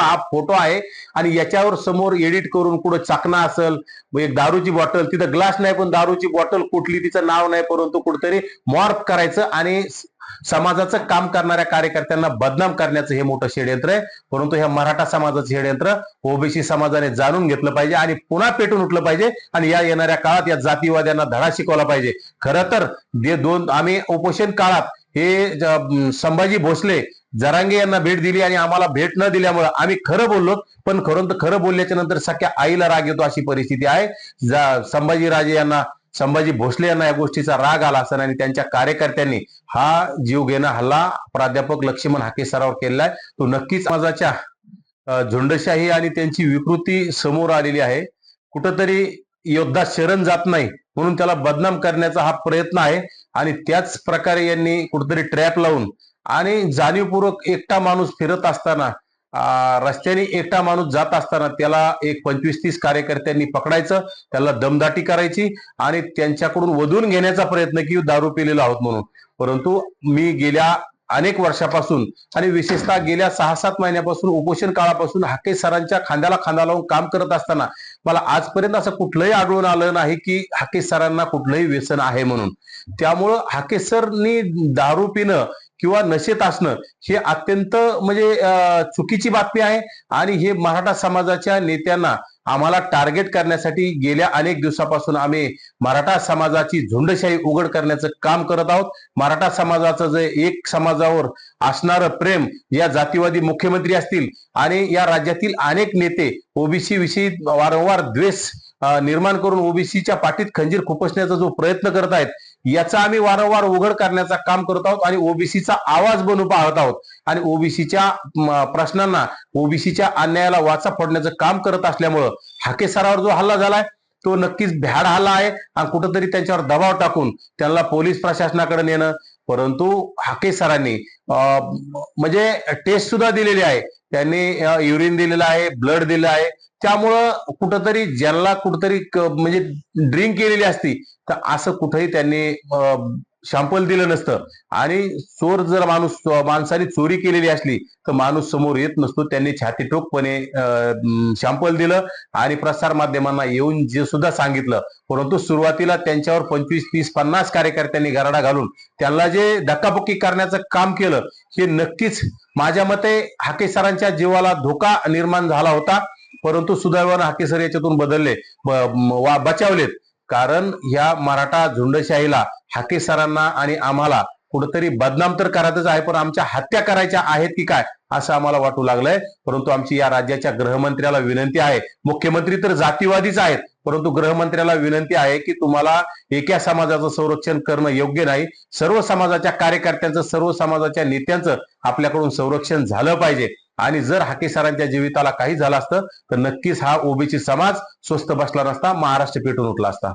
व्हॉट्सअपला हा फोटो आहे आणि याच्यावर समोर एडिट करून कुठं चाकणा असेल एक दारूची बॉटल तिथं ग्लास नाही पण दारूची बॉटल कुठली तिचं नाव नाही परंतु कुठतरी मॉर्फ करायचं आणि समाजाचं काम करणाऱ्या कार्यकर्त्यांना बदनाम करण्याचं हे मोठं षडयंत्र आहे. परंतु ह्या मराठा समाजाचं षडयंत्र ओबीसी समाजाने जाणून घेतलं पाहिजे आणि पुन्हा पेटून उठलं पाहिजे आणि या येणाऱ्या काळात या जातीवाद्यांना धडा शिकवला पाहिजे. खरं तर जे दोन आम्ही उपोषण काळात हे संभाजी भोसले जरांगे यांना भेट दिली आणि आम्हाला भेट न दिल्यामुळे आम्ही खरं बोललो. पण खरं तर खरं बोलल्याच्या नंतर सख्या आईला राग येतो अशी परिस्थिती आहे. संभाजीराजे यांना संभाजी भोसले यांना या गोष्टीचा राग आला असेल आणि त्यांच्या कार्यकर्त्यांनी हा जीव घेणं हल्ला प्राध्यापक लक्ष्मण हाके सरावर केलेला आहे. तो नक्कीच समाजाच्या झुंडशाही आणि त्यांची विकृती समोर आलेली आहे. कुठंतरी योद्धा शरण जात नाही म्हणून त्याला बदनाम करण्याचा हा प्रयत्न आहे. आणि त्याच प्रकारे यांनी कुठेतरी ट्रॅप लावून आणि जाणीवपूर्वक एकटा माणूस फिरत असताना रस्त्याने एकटा माणूस जात असताना त्याला एक पंचवीस तीस कार्यकर्त्यांनी पकडायचं त्याला दमदाटी करायची आणि त्यांच्याकडून वधून घेण्याचा प्रयत्न की दारू पिलेलो आहोत म्हणून. परंतु मी गेल्या अनेक वर्षापासून आणि विशेषतः गेल्या सहा सात महिन्यापासून उपोषण काळापासून हाके सरांच्या खांद्याला खांदा लावून काम करत असताना मला आजपर्यंत असं कुठलंही आढळून आलं नाही की हाके सरांना कुठलंही व्यसन आहे म्हणून. त्यामुळं हाके सरनी दारू पिणं किंवा नशेत असणं हे अत्यंत म्हणजे चुकीची बातमी आहे. आणि हे मराठा समाजाच्या नेत्यांना आम्हाला टार्गेट करण्यासाठी गेल्या अनेक दिवसापासून आम्ही मराठा समाजाची झुंडशाही उघड करण्याचं काम करत आहोत. मराठा समाजाचं जे एक समाजावर असणारं प्रेम या जातीवादी मुख्यमंत्री असतील आणि या राज्यातील अनेक नेते ओबीसी विषयी वारंवार द्वेष निर्माण करून ओबीसीच्या पाठीत खंजीर खुपसण्याचा जो प्रयत्न करत आहेत याचा आम्ही वारंवार उघड करण्याचा काम करत आहोत आणि ओबीसीचा आवाज बनू पाहत आहोत. आणि ओबीसीच्या प्रश्नांना ओबीसीच्या अन्यायाला वाचा फोडण्याचं काम करत असल्यामुळं हाके सरावर जो हल्ला झालाय तो नक्कीच भ्याड हल्ला आहे. आणि कुठंतरी त्यांच्यावर दबाव टाकून त्यांना पोलीस प्रशासनाकडे नेणं परंतु हाके सरांनी म्हणजे टेस्ट सुद्धा दिलेली आहे. त्यांनी युरिन दिलेलं आहे ब्लड दिलं आहे. त्यामुळं कुठंतरी ज्यांना कुठंतरी म्हणजे ड्रिंक केलेली असती तर असं कुठंही त्यांनी शॅम्पल दिलं नसतं. आणि चोर जर माणूस माणसाने चोरी केलेली असली तर माणूस समोर येत नसतो. त्यांनी छाती ठोकपणे शॅम्पल दिलं आणि प्रसार माध्यमांना येऊन जे सुद्धा सांगितलं. परंतु सुरुवातीला त्यांच्यावर पंचवीस तीस पन्नास कार्यकर्त्यांनी गराडा घालून त्यांना जे धक्काबुक्की करण्याचं काम केलं हे नक्कीच माझ्या मते हाकेसरांच्या जीवाला धोका निर्माण झाला होता. परंतु सुदैवानं हाकेसर याच्यातून बदलले वा- बचावलेत. कारण ह्या मराठा झुंडशाहीला हाके सरांना आणि आम्हाला कुठंतरी बदनाम तर करायचंच आहे पण आमच्या हत्या करायच्या आहेत की काय असं आम्हाला वाटू लागलंय. परंतु आमची या राज्याच्या गृहमंत्र्याला विनंती आहे मुख्यमंत्री तर जातीवादीच आहेत परंतु गृहमंत्र्याला विनंती आहे की तुम्हाला एका समाजाचं संरक्षण करणं योग्य नाही. सर्व समाजाच्या कार्यकर्त्यांचं सर्व समाजाच्या नेत्यांचं आपल्याकडून संरक्षण झालं पाहिजे. आणि जर हाके सरांच्या जीविताला काही झालं असतं तर नक्कीच हा ओबीसी समाज स्वस्त बसला नसता महाराष्ट्र पेटून उठला असता.